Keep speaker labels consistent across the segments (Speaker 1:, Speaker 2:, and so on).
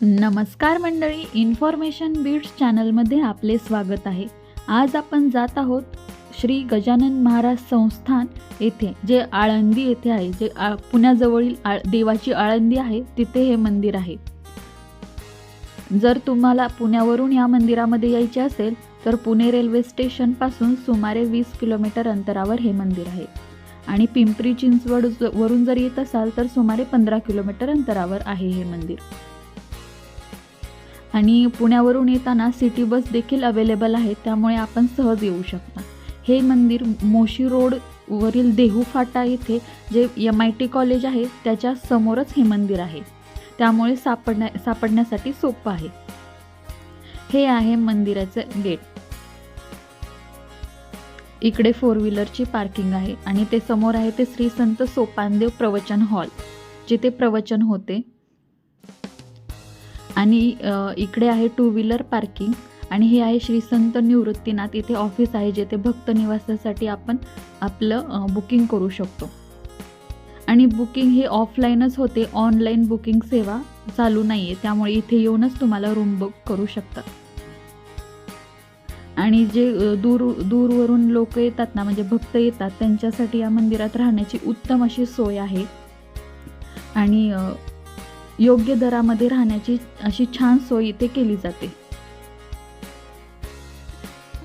Speaker 1: नमस्कार मंडळी information beats चॅनलमध्ये आपले स्वागत आहे. आज आपण जात आहोत श्री गजानन महाराज संस्थान येथे जे आळंदी येथे आहे जे पुण्याजवळील देवाची आळंदी आहे तिथे हे मंदिर आहे. जर तुम्हाला पुण्यावरून या मंदिरामध्ये यायचे असेल तर पुणे रेल्वे स्टेशनपासून सुमारे वीस किलोमीटर अंतरावर हे मंदिर आहे. आणि पिंपरी चिंचवड वरून जर येत असाल तर सुमारे पंधरा किलोमीटर अंतरावर आहे हे मंदिर. आणि पुण्यावरून येताना सिटी बस देखील अवेलेबल आहे त्यामुळे आपण सहज येऊ शकता. हे मंदिर मोशी रोड वरील देहू फाटा येथे जे एम आय टी कॉलेज आहे त्याच्या समोरच हे मंदिर आहे. त्यामुळे सापडण्या सापडण्यासाठी सोपं आहे. हे आहे मंदिराचं गेट इकडे फोर व्हीलरची पार्किंग आहे आणि ते समोर आहे ते श्री संत सोपानदेव प्रवचन हॉल जिथे प्रवचन होते. आणि इकडे आहे टू व्हीलर पार्किंग आणि हे आहे श्री संत निवृत्तीनाथ इथे ऑफिस आहे जेथे भक्त निवासासाठी आपण आपलं बुकिंग करू शकतो. आणि बुकिंग हे ऑफलाईनच होते ऑनलाईन बुकिंग सेवा चालू नाही आहे त्यामुळे इथे येऊनच तुम्हाला रूम बुक करू शकतात आणि जे दूर दूरवरून लोक येतात ना म्हणजे भक्त येतात त्यांच्यासाठी या मंदिरात राहण्याची उत्तम अशी सोय आहे. आणि योग्य दरामध्ये राहण्याची अशी छान सोय इथे केली जाते.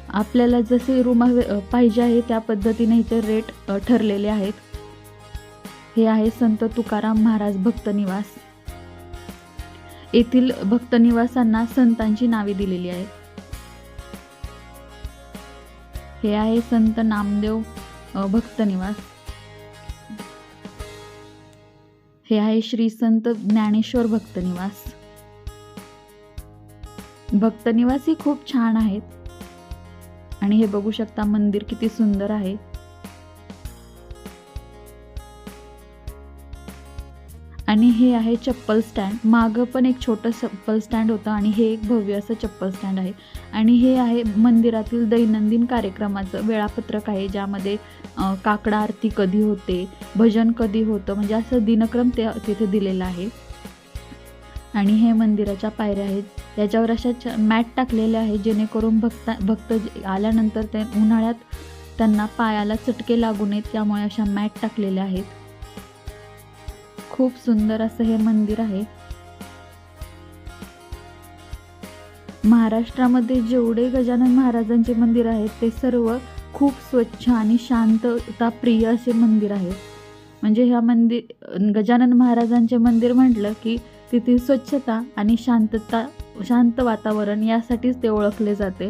Speaker 1: आपल्याला जसे रूम पाहिजे आहे त्या पद्धतीने इथे रेट ठरलेले आहेत. हे आहे संत तुकाराम महाराज भक्त निवास. येथील भक्त निवासांना संतांची नावे दिलेली आहेत. हे आहे संत नामदेव भक्त निवास. हे आहे श्री संत ज्ञानेश्वर भक्त निवास. भक्त निवास ही खूप छान आहेत. आणि हे बघू शकता मंदिर किती सुंदर आहे. आणि हे आहे चप्पल स्टँड. मागं पण एक छोटं चप्पल स्टँड होतं आणि हे एक भव्य असं चप्पल स्टँड आहे. आणि हे आहे मंदिरातील दैनंदिन कार्यक्रमाचं वेळापत्रक आहे ज्यामध्ये काकडा आरती कधी होते भजन कधी होतं म्हणजे असं दिनक्रम ते तिथे दिलेला आहे. आणि हे मंदिराच्या पायऱ्या आहेत. याच्यावर अशा छ मॅट टाकलेल्या आहेत जेणेकरून भक्ता भक्त आल्यानंतर ते उन्हाळ्यात त्यांना पायाला चटके लागू नयेत त्यामुळे अशा मॅट टाकलेल्या आहेत. खूप सुंदर असं हे मंदिर आहे. महाराष्ट्रामध्ये जेवढे गजानन महाराजांचे मंदिर आहेत ते सर्व खूप स्वच्छ आणि शांतता प्रिय असे मंदिर आहे म्हणजे ह्या मंदिर गजानन महाराजांचे मंदिर म्हटलं की तिथे स्वच्छता आणि शांतता शांत वातावरण यासाठीच ते ओळखले जाते.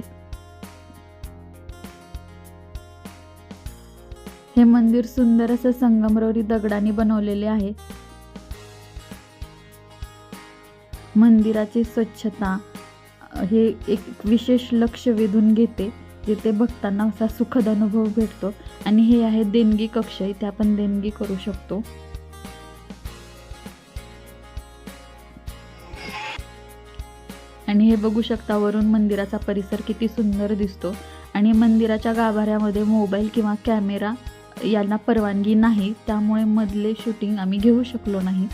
Speaker 1: हे मंदिर सुंदर असं संगमरवरी दगडाने बनवलेले आहे. मंदिराची स्वच्छता हे एक विशेष लक्ष वेधून घेते जिथे भक्तांना असा सुखद अनुभव भेटतो. आणि हे आहे देणगी कक्ष इथे आपण देणगी करू शकतो. आणि हे बघू शकता वरून मंदिराचा परिसर किती सुंदर दिसतो. आणि मंदिराच्या गाभाऱ्यामध्ये मोबाईल किंवा कॅमेरा यांना परवानगी नाही. त्यामुळे मधले शूटिंग आम्ही घेऊ शकलो नाही.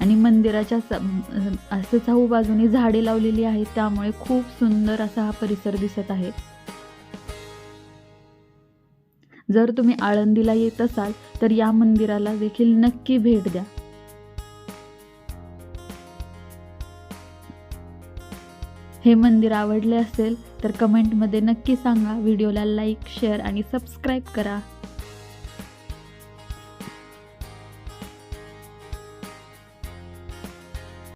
Speaker 1: आणि मंदिराच्या असं चहू बाजूने झाडे लावलेली आहेत त्यामुळे खूप सुंदर असा हा परिसर दिसत आहे. जर तुम्ही आळंदीला येत असाल तर या मंदिराला देखील नक्की भेट द्या. हे मंदिर आवडले असेल तर कमेंटमध्ये नक्की सांगा. व्हिडिओला लाईक शेअर आणि सबस्क्राईब करा.